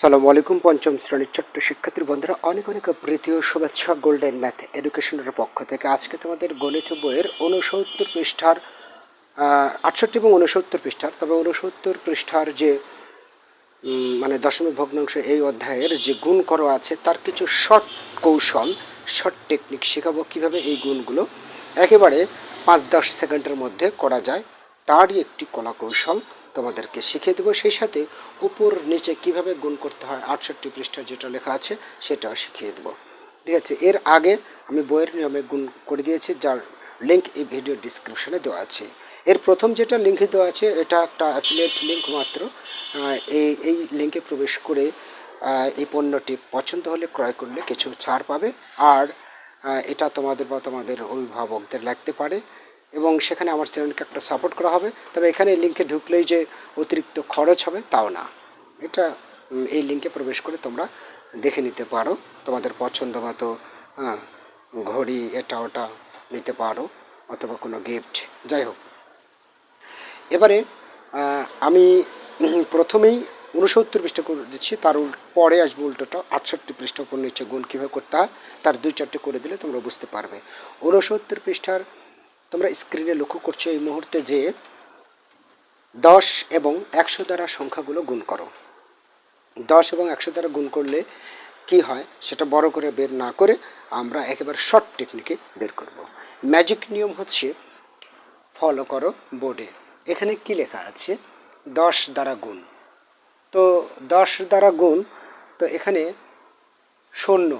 সালামু আলাইকুম, পঞ্চম শ্রেণির ছোট্ট শিক্ষার্থী বন্ধুরা, অনেক অনেক প্রীতি ও শুভেচ্ছা গোল্ডেন ম্যাথ এডুকেশনের পক্ষ থেকে আজকে তোমাদের গণিত বইয়ের ঊনসত্তর পৃষ্ঠার আটষট্টি এবং ঊনসত্তর পৃষ্ঠার, তবে ঊনসত্তর পৃষ্ঠার যে মানে দশমিক ভগ্নাংশ এই অধ্যায়ের যে গুণ করো আছে, তার কিছু শর্ট কৌশল শর্ট টেকনিক শেখাবো কীভাবে এই গুণগুলো একেবারে পাঁচ দশ সেকেন্ডের মধ্যে করা যায়, তারই একটি কলা কৌশল। তোমাদেরকে শিখিয়ে দেবো। সেই সাথে উপর নিচে কীভাবে গুণ করতে হয়, আটষট্টি পৃষ্ঠা যেটা লেখা আছে সেটাও শিখিয়ে দেবো। ঠিক আছে, এর আগে আমি বইয়ের নিয়মে গুণ করে দিয়েছি, যার লিঙ্ক এই ভিডিও ডিসক্রিপশনে দেওয়া আছে। এর প্রথম যেটা লিঙ্ক দেওয়া আছে, এটা একটা অ্যাফিলিয়েট লিঙ্ক মাত্র। এই এই লিঙ্কে প্রবেশ করে এই পণ্যটি পছন্দ হলে ক্রয় করলে কিছু ছাড় পাবে। আর এটা তোমাদের বা তোমাদের অভিভাবকদের লাগতে পারে। এবং সেখানে আমার চ্যানেলকে একটা সাপোর্ট করা হবে। তবে এখানে লিঙ্কে ঢুকলেই যে অতিরিক্ত খরচ হবে তাও না। এটা এই লিঙ্কে প্রবেশ করে তোমরা দেখে নিতে পারো। তোমাদের পছন্দ মতো ঘড়ি, এটা, ওটা নিতে পারো অথবা কোনো গিফট যাই হোক। এবারে আমি প্রথমেই উনসত্তর পৃষ্ঠা করে দিচ্ছি। তার পরে আসব উল্টোটা। আটষট্টি পৃষ্ঠা উপর নিচে গুণ কীভাবে করতে হয়, তার দুই চারটে করে দিলে তোমরা বুঝতে পারবে। উনসত্তর পৃষ্ঠার তোমরা স্ক্রিনে লক্ষ্য করছ এই মুহূর্তে যে দশ এবং একশো দ্বারা সংখ্যাগুলো গুণ করো। দশ এবং একশো দ্বারা গুণ করলে কি হয়? সেটা বড় করে বের না করে আমরা একেবারে শর্ট টেকনিকে বের করব। ম্যাজিক নিয়ম হচ্ছে ফলো করো বোর্ডে এখানে কি লেখা আছে? দশ দ্বারা গুণ। তো দশ দ্বারা গুণ, তো এখানে শূন্য।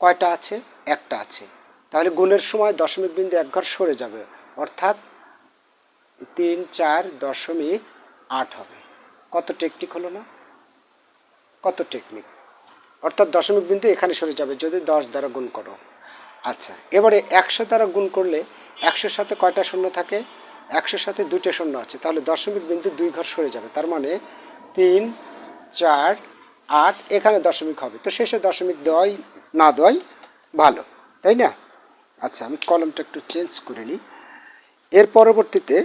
কয়টা আছে? একটা আছে। তাহলে গুণের সময় দশমিক বিন্দু এক ঘর সরে যাবে। অর্থাৎ তিন চার দশমিক আট হবে। কত টেকনিক হলো না? কত টেকনিক অর্থাৎ দশমিক বিন্দু এখানে সরে যাবে যদি দশ দ্বারা গুণ করো। আচ্ছা এবারে একশো দ্বারা গুণ করলে একশোর সাথে কয়টা শূন্য থাকে? একশোর সাথে দুটো শূন্য আছে, তাহলে দশমিক বিন্দু দুই ঘর সরে যাবে। তার মানে তিন, চার, আট, এখানে দশমিক হবে। তো শেষে দশমিক দেওয়াই না দেওয়াই ভালো, তাই না? আচ্ছা আমি কলমটা একটু চেঞ্জ করে নিই। এর পরবর্তীতে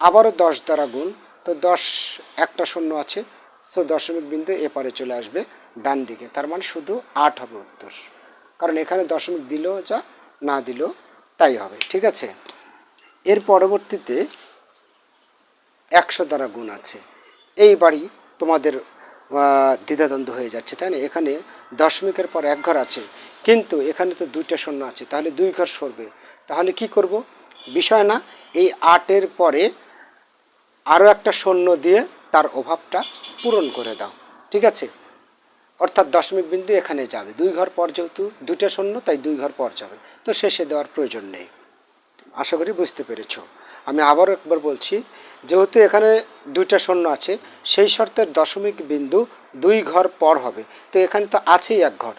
আবারও দশ দ্বারা গুণ তো দশ একটা শূন্য আছে সো দশমিক বিন্দু এপারে চলে আসবে ডান দিকে। তার মানে শুধু আট হবে উত্তর। কারণ এখানে দশমিক দিলেও যা না দিলেও তাই হবে ঠিক আছে? এর পরবর্তীতে একশো দ্বারা গুণ আছে। এইবারই তোমাদের আহ, দ্বিধাদ্বন্দ্ব হয়ে যাচ্ছে তাই না? এখানে দশমিকের পর এক ঘর আছে কিন্তু এখানে তো দুইটা শূন্য আছে, তাহলে দুই ঘর সরবে। তাহলে কি করব? বিষয় না, এই আটের পরে আরও একটা শূন্য দিয়ে তার অভাবটা পূরণ করে দাও, ঠিক আছে? অর্থাৎ দশমিক বিন্দু এখানে যাবে। দুই ঘর পর যেহেতু দুইটা শূন্য, তাই দুই ঘর পর যাবে। তো শেষে দেওয়ার প্রয়োজন নেই। আশা করি বুঝতে পেরেছ। আমি আবারও একবার বলছি, যেহেতু এখানে দুইটা শূন্য আছে, সেই শর্তের দশমিক বিন্দু দুই ঘর পর হবে। তো এখানে তো আছেই এক ঘর।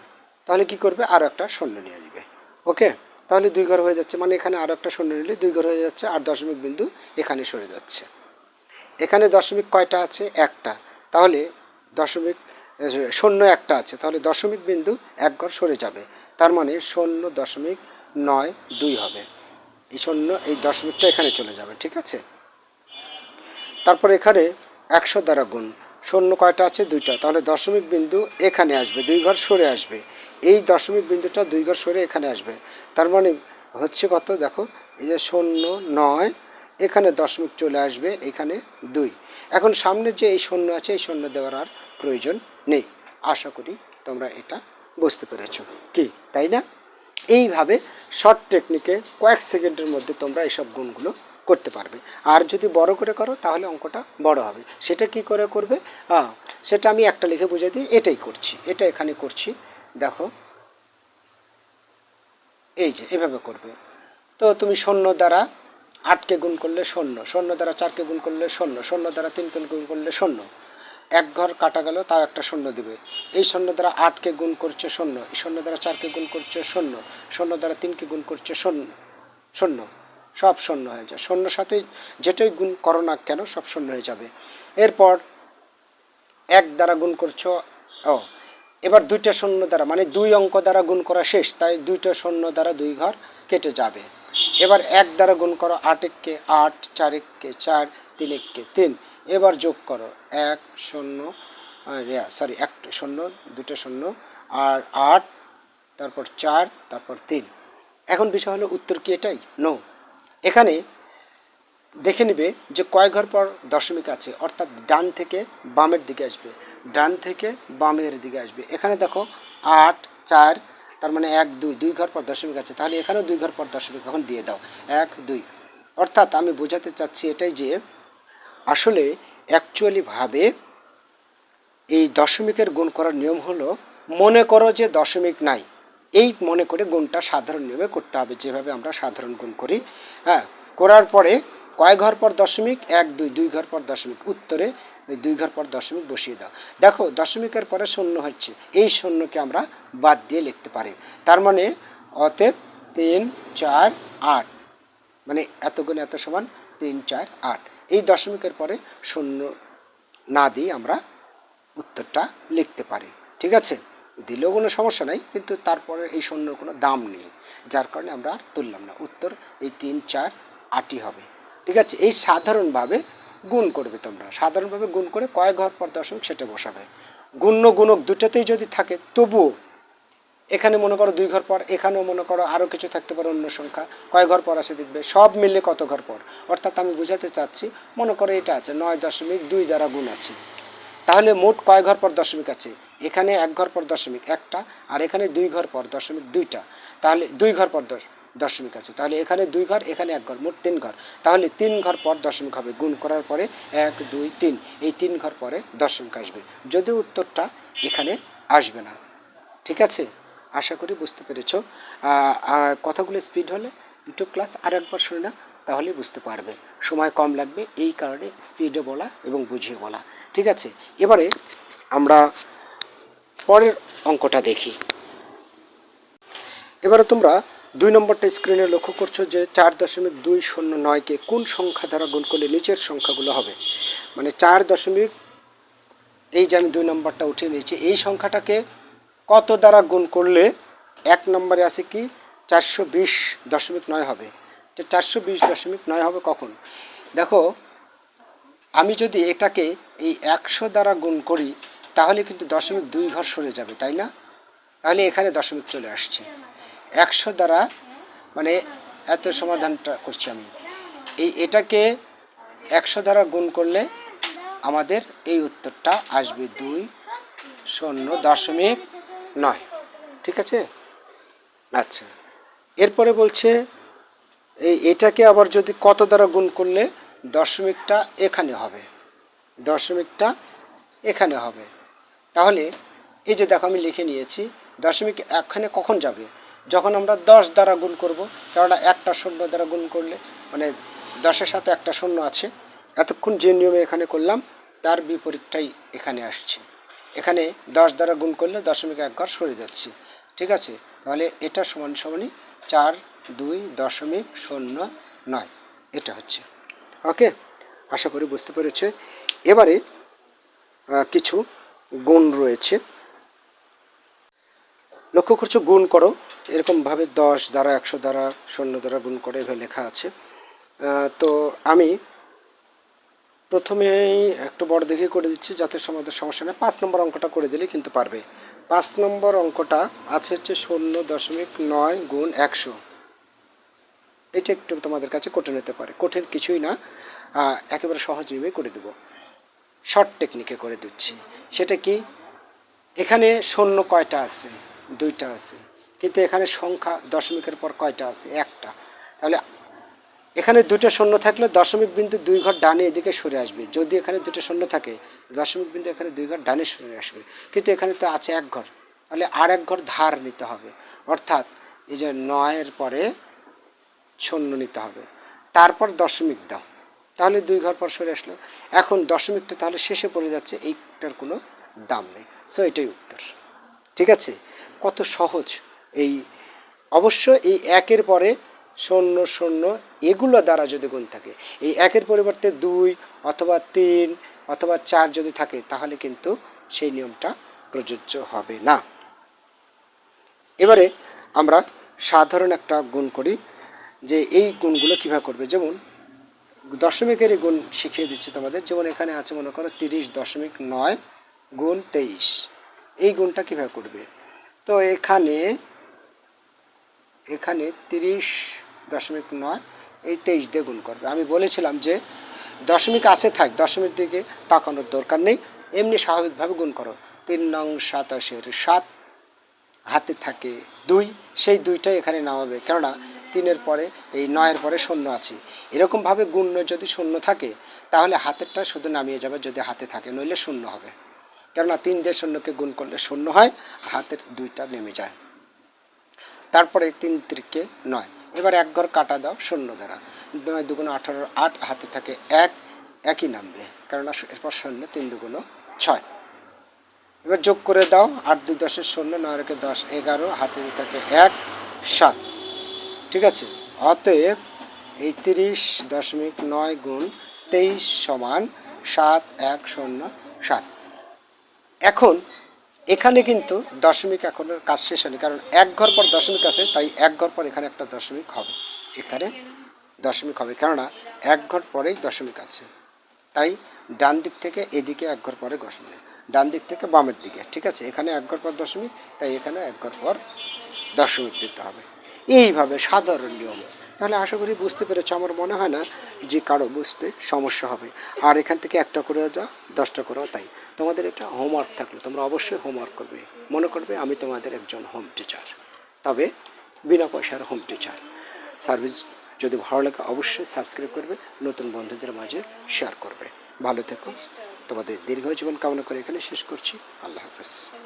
তাহলে কি করবে? আরও একটা শূন্য নিয়ে নেবে। ওকে? তাহলে দুই ঘর হয়ে যাচ্ছে। মানে এখানে আরও একটা শূন্য নিলে দুই ঘর হয়ে যাচ্ছে, আর দশমিক বিন্দু এখানে সরে যাচ্ছে। এখানে দশমিক কয়টা আছে? একটা। তাহলে দশমিক শূন্য একটা আছে। তাহলে দশমিক বিন্দু এক ঘর সরে যাবে। তার মানে শূন্য দশমিক নয় দুই হবে। এই শূন্য, এই দশমিকটা এখানে চলে যাবে, ঠিক আছে? তারপর এখানে একশো দ্বারা গুণ। শূন্য কয়টা আছে? দুইটা। তাহলে দশমিক বিন্দু এখানে আসবে, দুই ঘর সরে আসবে। এই দশমিক বিন্দুটা দুই ঘর সরে এখানে আসবে। তার মানে হচ্ছে কত? দেখো, এই যে শূন্য নয়, এখানে দশমিক চলে আসবে, এখানে দুই। এখন সামনে যে এই শূন্য আছে, এই শূন্য দেওয়ার আর প্রয়োজন নেই। আশা করি তোমরা এটা বুঝতে পেরেছ। কি, তাই না? এইভাবে শর্ট টেকনিকে কয়েক সেকেন্ডের মধ্যে তোমরা এইসব গুণগুলো করতে পারবে। আর যদি বড় করে করো, তাহলে অঙ্কটা বড় হবে। সেটা কি করে করবে? সেটা আমি একটা লিখে বুঝিয়ে দিই, এটাই করছি, এটা এখানে করছি। এই যে, এভাবে করবে। তো তুমি শূন্য দ্বারা আটকে গুণ করলে শূন্য শূন্য দ্বারা চারকে গুণ করলে শূন্য শূন্য দ্বারা তিন তিনকে গুণ করলে শূন্য। এক ঘর কাটা গেল, তাও একটা শূন্য দিবে। এই শূন্য দ্বারা আটকে গুণ করছে শূন্য, এই শূন্য দ্বারা চারকে গুণ করছে শূন্য শূন্য দ্বারা তিনকে গুণ করছে শূন্য শূন্য। সব শূন্য হয়ে যায়। শূন্যর সাথে যেটাই গুণ করো না কেন, সব শূন্য হয়ে যাবে। এরপর এক দ্বারা গুণ করছ, ও এবার দুইটা শূন্য দ্বারা মানে দুই অঙ্ক দ্বারা গুণ করা শেষ, তাই দুইটা শূন্য দ্বারা দুই ঘর কেটে যাবে। এবার এক দ্বারা গুণ করো, আট এককে আট, চার এককে চার, তিন এককে তিন। এবার যোগ করো, এক শূন্য সরি এক শূন্য দুটো শূন্য আর আট, তারপর চার, তারপর তিন। এখন বিষয় হলো উত্তর কি এটাই? নো এখানে দেখে নেবে যে কয় ঘর পর দশমিক আছে, অর্থাৎ ডান থেকে বামের দিকে আসবে। ডান থেকে বামের দিকে আসবে। এখানে দেখো আট, চার, তার মানে এক, দুই দুই ঘর পর দশমিক আছে। তাহলে এখানেও দুই ঘর পর দশমিক এখন দিয়ে দাও। এক, দুই। অর্থাৎ আমি বোঝাতে চাচ্ছি এটাই যে আসলে অ্যাকচুয়ালিভাবে এই দশমিকের গুণ করার নিয়ম হলো মনে করো যে দশমিক নাই। এই মনে করে গুণটা সাধারণ নিয়মে করতে হবে, যেভাবে আমরা সাধারণ গুণ করি। হ্যাঁ করার পরে কয় ঘর পর দশমিক? এক, দুই দুই ঘর পর দশমিক। উত্তরে ওই দুই ঘর পর দশমিক বসিয়ে দাও। দেখো, দশমিকের পরে শূন্য হচ্ছে। এই শূন্যকে আমরা বাদ দিয়ে লিখতে পারি। তার মানে অতএব তিন, চার, আট। মানে এত এত সমান তিন, চার, আট। এই দশমিকের পরে শূন্য না দিয়ে আমরা উত্তরটা লিখতে পারি। ঠিক আছে? দিলেও কোনো সমস্যা নাই, কিন্তু তারপরে এই শূন্যর কোনো দাম নেই। যার কারণে আমরা আর তুললাম না। উত্তর এই তিন, চার, আটই হবে। ঠিক আছে? এই সাধারণভাবে গুণ করবে তোমরা। সাধারণভাবে গুণ করে কয় ঘর পর দশমিক সেটা বসাবে। গুণ্য গুণক দুটোতেই যদি থাকে, তবুও এখানে মনে করো দুই ঘর পর, এখানেও মনে করো আরও কিছু থাকতে পারে অন্য সংখ্যা, কয় ঘর পর আছে দেখবে, সব মিলে কত ঘর পর? অর্থাৎ আমি বোঝাতে চাচ্ছি, মনে করো এটা আছে, নয় দশমিক দুই দ্বারা গুণ আছে। তাহলে মোট কয় ঘর পর দশমিক আছে? এখানে এক ঘর পর দশমিক একটা, আর এখানে দুই ঘর পর দশমিক দুইটা। তাহলে দুই ঘর পর দশ দশমিক আছে। তাহলে এখানে দুই ঘর, এখানে এক ঘর, মোট তিন ঘর। তাহলে তিন ঘর পর দশমিক হবে, গুণ করার পরে এক, দুই, তিন। এই তিন ঘর পরে দশমিক আসবে। যদিও উত্তরটা এখানে আসবে না, ঠিক আছে? আশা করি বুঝতে পেরেছ। কথাগুলো স্পিড হলে ইউটিউব ক্লাস আর একবার শুনে না তাহলে বুঝতে পারবে। সময় কম লাগবে, এই কারণে স্পিডে বলা এবং বুঝিয়ে বলা, ঠিক আছে? এবারে আমরা পরের অঙ্কটা দেখি। এবারে তোমরা দুই নম্বরটা স্ক্রিনে লক্ষ্য করছ যে চার দশমিক দুই শূন্য নয়কে কোন সংখ্যা দ্বারা গুণ করলে নিচের সংখ্যাগুলো হবে? মানে চার দশমিক, এই যে আমি দুই নম্বরটা উঠিয়ে নিয়েছি, এই সংখ্যাটাকে কত দ্বারা গুণ করলে এক নম্বরে আছে কি? চারশো বিশ দশমিক নয় হবে। তো চারশো বিশ দশমিক নয় হবে কখন? দেখো, আমি যদি এটাকে এই একশো দ্বারা গুণ করি, তাহলে কিন্তু দশমিক দুই ঘর সরে যাবে, তাই না? তাহলে এখানে দশমিক চলে আসছে। একশো দ্বারা মানে এত সমাধানটা করছি আমি। এই এটাকে একশো দ্বারা গুণ করলে আমাদের এই উত্তরটা আসবে দুই শূন্য দশমিক নয়। ঠিক আছে? আচ্ছা। এরপরে বলছে, এই এটাকে আবার যদি কত দ্বারা গুণ করলে দশমিকটা এখানে হবে? দশমিকটা এখানে হবে। তাহলে এই যে দেখো আমি লিখে নিয়েছি, দশমিক এখানে কখন যাবে? যখন আমরা দশ দ্বারা গুণ করব, কেননা একটা শূন্য দ্বারা গুণ করলে মানে দশের সাথে একটা শূন্য আছে, এতক্ষণ যে নিয়মে এখানে করলাম, তার বিপরীতটাই এখানে আসছে। এখানে দশ দ্বারা গুণ করলে দশমিক এক ঘর সরে যাচ্ছে। ঠিক আছে? তাহলে এটা সমান সমানই চার, দুই দশমিক শূন্য নয়। এটা হচ্ছে। ওকে? আশা করি বুঝতে পেরেছে। এবারে কিছু গুণ রয়েছে। লক্ষ্য করছ, গুণ করো। এরকমভাবে দশ দ্বারা, একশো দ্বারা, শূন্য দ্বারা গুণ করে এভাবে লেখা আছে। তো আমি প্রথমেই একটু বড় দেখে করে দিচ্ছি, যাতে সমাধান সমস্যা নেই পাঁচ নম্বর অঙ্কটা করে দিলে কিন্তু পারবে। পাঁচ নম্বর অঙ্কটা আছে হচ্ছে শূন্য দশমিক নয় গুণ একশো। এটা একটু তোমাদের কাছে কঠিন হতে পারে। কঠিন কিছুই না। একেবারে সহজ নিয়মে করে দেবো। শর্ট টেকনিকে করে দিচ্ছি। সেটা কি? এখানে শূন্য কয়টা আছে? দুইটা আছে। কিন্তু এখানে সংখ্যা দশমিকের পর কয়টা আছে? একটা। তাহলে এখানে দুটো শূন্য থাকলে দশমিক বিন্দু দুই ঘর ডানে এদিকে সরে আসবে। যদি এখানে দুটো শূন্য থাকে, দশমিক বিন্দু এখানে দুই ঘর ডানে সরে আসবে। কিন্তু এখানে তো আছে এক ঘর। তাহলে আর এক ঘর ধার নিতে হবে। অর্থাৎ এই যে নয়ের পরে শূন্য নিতে হবে। তারপর দশমিক দাও। তাহলে দুই ঘর পর সরে আসলো। এখন দশমিকটা তাহলে শেষে পড়ে যাচ্ছে, এইটার কোনো দাম নেই। সো এটাই উত্তর। ঠিক আছে? কত সহজ। এই অবশ্য এই একের পরে শূন্য শূন্য এগুলো দ্বারা যদি গুণ থাকে, এই একের পরিবর্তে দুই অথবা তিন অথবা চার যদি থাকে, তাহলে কিন্তু সেই নিয়মটা প্রযোজ্য হবে না। এবারে আমরা সাধারণ একটা গুণ করি, যে এই গুণগুলো কীভাবে করবে? যেমন দশমিকেরই গুণ শিখিয়ে দিচ্ছি তোমাদের। যেমন এখানে আছে, মনে করো, তিরিশ দশমিক নয় গুণ তেইশ। এই গুণটা কীভাবে করবে? তো এখানে এখানে তিরিশ দশমিক নয়, এই তেইশ দিয়ে গুণ করবে। আমি বলেছিলাম যে দশমিক আছে, থাক, দশমিক দিকে তাকানোর দরকার নেই, এমনি স্বাভাবিকভাবে গুণ করো। তিন নং সাতাশের সাত হাতে থাকে দুই, সেই দুইটাই এখানে নামাবে। কেননা তিনের পরে, এই নয়ের পরে শূন্য আছে। এরকমভাবে গুণ যদি শূন্য থাকে, তাহলে হাতেরটা শুধু নামিয়ে যাবে যদি হাতে থাকে, নইলে শূন্য হবে। কেননা তিন দিয়ে শূন্যকে গুণ করলে শূন্য হয় হাতের দুইটা নেমে যায়। তারপরে তিন তিরিকে নয়। এবার এক ঘর কাটা দাও, শূন্য দ্বারা। নয় দুগুণ আঠারো, আট হাতে থাকে এক, একই নামবে। কেননা এরপর শূন্য, তিন দুগুণ ছয়। এবার যোগ করে দাও, আট দুই দশের শূন্য, নয় রেখে দশ এগারো, হাতে থাকে এক, সাত। ঠিক আছে? অতএব এই তিরিশ দশমিক নয় গুণ তেইশ সমান সাত, এক, শূন্য, সাত। এখন এখানে কিন্তু দশমিক এখনও কাজ শেষ হয়নি, কারণ এক ঘর পর দশমিক আছে, তাই এক ঘর পর এখানে একটা দশমিক হবে। এখানে দশমিক হবে, কেননা এক ঘর পরেই দশমিক আছে। তাই ডান দিক থেকে এদিকে এক ঘর পরে দশমিক, ডান দিক থেকে বামের দিকে, ঠিক আছে? এখানে এক ঘর পর দশমিক, তাই এখানে এক ঘর পর দশমিক দিতে হবে। এইভাবে সাধারণ নিয়ম। তাহলে আশা করি বুঝতে পেরেছ, আমার মনে হয় না যে কারও বুঝতে সমস্যা হবে। আর এখান থেকে একটা করে যা দশটা করেও তাই। তোমাদের এটা হোমওয়ার্ক থাকল, তোমরা অবশ্যই হোমওয়ার্ক করবে। মনে করবে আমি তোমাদের একজন হোম টিচার তবে বিনা পয়সার হোম টিচার সার্ভিস যদি ভালো লাগে অবশ্যই সাবস্ক্রাইব করবে, নতুন বন্ধুদের মাঝে শেয়ার করবে। ভালো থেকো। তোমাদের দীর্ঘ জীবন কামনা করে এখানে শেষ করছি। আল্লাহ হাফেজ।